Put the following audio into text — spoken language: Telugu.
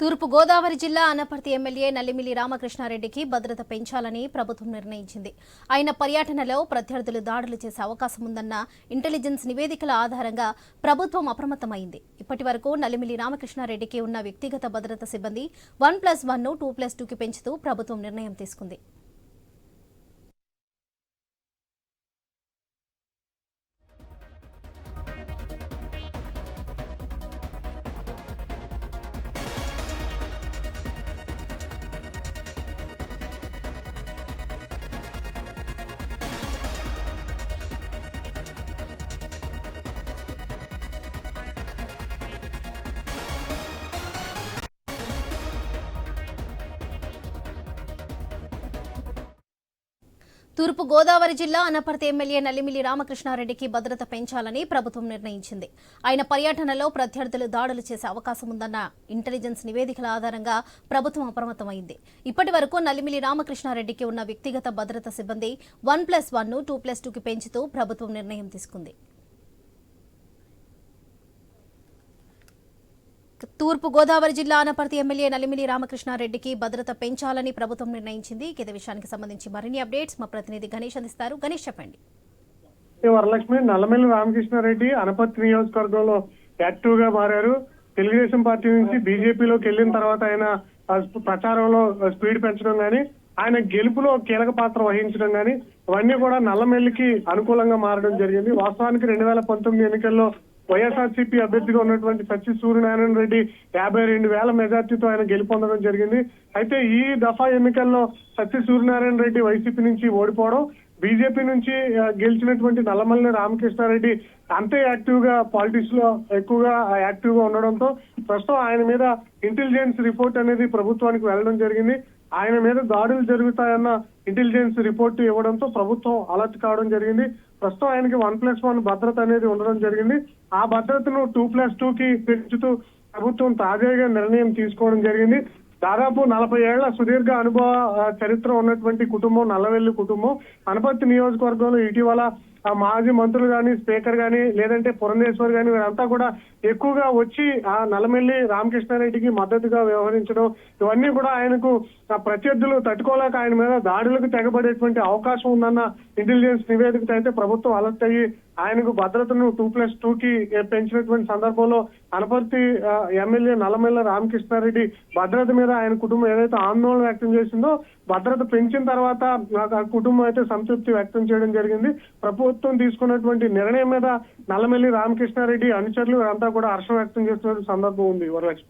తూర్పు గోదావరి జిల్లా అనపర్తి ఎమ్మెల్యే నల్లిమిలి రామకృష్ణారెడ్డికి భద్రత పెంచాలని ప్రభుత్వం నిర్ణయించింది. ఆయన పర్యటనలో ప్రత్యర్థులు దాడులు చేసే అవకాశం ఉందన్న ఇంటెలిజెన్స్ నివేదికల ఆధారంగా ప్రభుత్వం అప్రమత్తమైంది. ఇప్పటి వరకు నల్లిమిలి రామకృష్ణారెడ్డికి ఉన్న వ్యక్తిగత భద్రత సిబ్బంది one plus one two plus టూకి పెంచుతూ ప్రభుత్వం నిర్ణయం తీసుకుంది. తూర్పు గోదావరి జిల్లా అనపర్తి ఎమ్మెల్యే నల్లిమిల్లి రామకృష్ణారెడ్డికి భద్రత పెంచాలని ప్రభుత్వం నిర్ణయించింది. ఆయన పర్యటనలో ప్రత్యర్థులు దాడులు చేసే అవకాశం ఉందన్న ఇంటెలిజెన్స్ నివేదికల ఆధారంగా ప్రభుత్వం అప్రమత్తమైంది. ఇప్పటి వరకు నల్లిమిల్లి రామకృష్ణారెడ్డికి ఉన్న వ్యక్తిగత భద్రత సిబ్బంది one plus one two plus టూకి పెంచుతూ ప్రభుత్వం నిర్ణయం తీసుకుంది. తూర్పు గోదావరి జిల్లా అనపర్తి ఎమ్మెల్యే నలిమిలి రామకృష్ణారెడ్డికి భద్రత పెంచాలని ప్రభుత్వం నిర్ణయించింది. కింద విషయానికి సంబంధించి మరిన్ని అప్డేట్స్ మా ప్రతినిధి గణేష్ అందిస్తారు. గణేష్ చెప్పండి. వరలక్ష్మి నల్లమెల్లి రామకృష్ణారెడ్డి అనపర్తి నియోజకవర్గంలో యాక్టివ్గా మారారు. తెలుగుదేశం పార్టీ నుంచి బీజేపీలోకి వెళ్ళిన తర్వాత ఆయన ప్రచారంలో స్పీడ్ పెంచడం గాని ఆయన గెలుపులో కీలక పాత్ర వహించడం గాని ఇవన్నీ కూడా నల్లమెల్లికి అనుకూలంగా మారడం జరిగింది. వాస్తవానికి రెండు వేల పంతొమ్మిది ఎన్నికల్లో వైఎస్ఆర్సీపీ అభ్యర్థిగా ఉన్నటువంటి సత్య సూర్యనారాయణ రెడ్డి యాభై రెండు వేల మెజార్టీతో ఆయన గెలుపొందడం జరిగింది. అయితే ఈ దఫా ఎన్నికల్లో సత్య సూర్యనారాయణ రెడ్డి వైసీపీ నుంచి ఓడిపోవడం బీజేపీ నుంచి గెలిచినటువంటి నల్లమల్లి రామకృష్ణారెడ్డి అంతే యాక్టివ్గా పాలిటిక్స్లో ఎక్కువగా యాక్టివ్గా ఉండడంతో ప్రస్తుతం ఆయన మీద ఇంటెలిజెన్స్ రిపోర్ట్ అనేది ప్రభుత్వానికి వెళ్ళడం జరిగింది. ఆయన మీద దాడులు జరుగుతాయన్న ఇంటెలిజెన్స్ రిపోర్ట్ ఇవ్వడంతో ప్రభుత్వం అలర్ట్ కావడం జరిగింది. ప్రస్తుతం ఆయనకి వన్ ప్లస్ వన్ భద్రత అనేది ఉండడం జరిగింది. ఆ భద్రతను టూ ప్లస్ టూ కి పెంచుతూ ప్రభుత్వం తాజాగా నిర్ణయం తీసుకోవడం జరిగింది. దాదాపు నలభై ఏళ్ళ సుదీర్ఘ అనుభవ చరిత్ర ఉన్నటువంటి కుటుంబం నల్లవెల్లి కుటుంబం. అనపర్తి నియోజకవర్గంలో ఇటీవల మాజీ మంత్రులు కానీ స్పీకర్ కానీ లేదంటే పురంధేశ్వర్ కానీ వీరంతా కూడా ఎక్కువగా వచ్చి ఆ నల్లమెల్లి రామకృష్ణారెడ్డికి మద్దతుగా వ్యవహరించడం ఇవన్నీ కూడా ఆయనకు ప్రత్యర్థులు తట్టుకోలేక ఆయన మీద దాడులకు తెగబడేటువంటి అవకాశం ఉందన్న ఇంటెలిజెన్స్ నివేదికతో అయితే ప్రభుత్వం అలర్ట్ అయ్యి ఆయనకు భద్రతను టూ ప్లస్ టూ కి పెంచినటువంటి సందర్భంలో అనపర్తి ఎమ్మెల్యే నల్లమెల్ల రామకృష్ణారెడ్డి భద్రత మీద ఆయన కుటుంబం ఏదైతే ఆందోళన వ్యక్తం చేసిందో భద్రత పెంచిన తర్వాత కుటుంబం అయితే సంతృప్తి వ్యక్తం చేయడం జరిగింది. ప్రభుత్వం తీసుకున్నటువంటి నిర్ణయం మీద నల్లమెల్లి రామకృష్ణారెడ్డి అనుచరులు అంతా కూడా హర్షం వ్యక్తం చేస్తున్న సందర్భం ఉంది వరలక్ష్మి.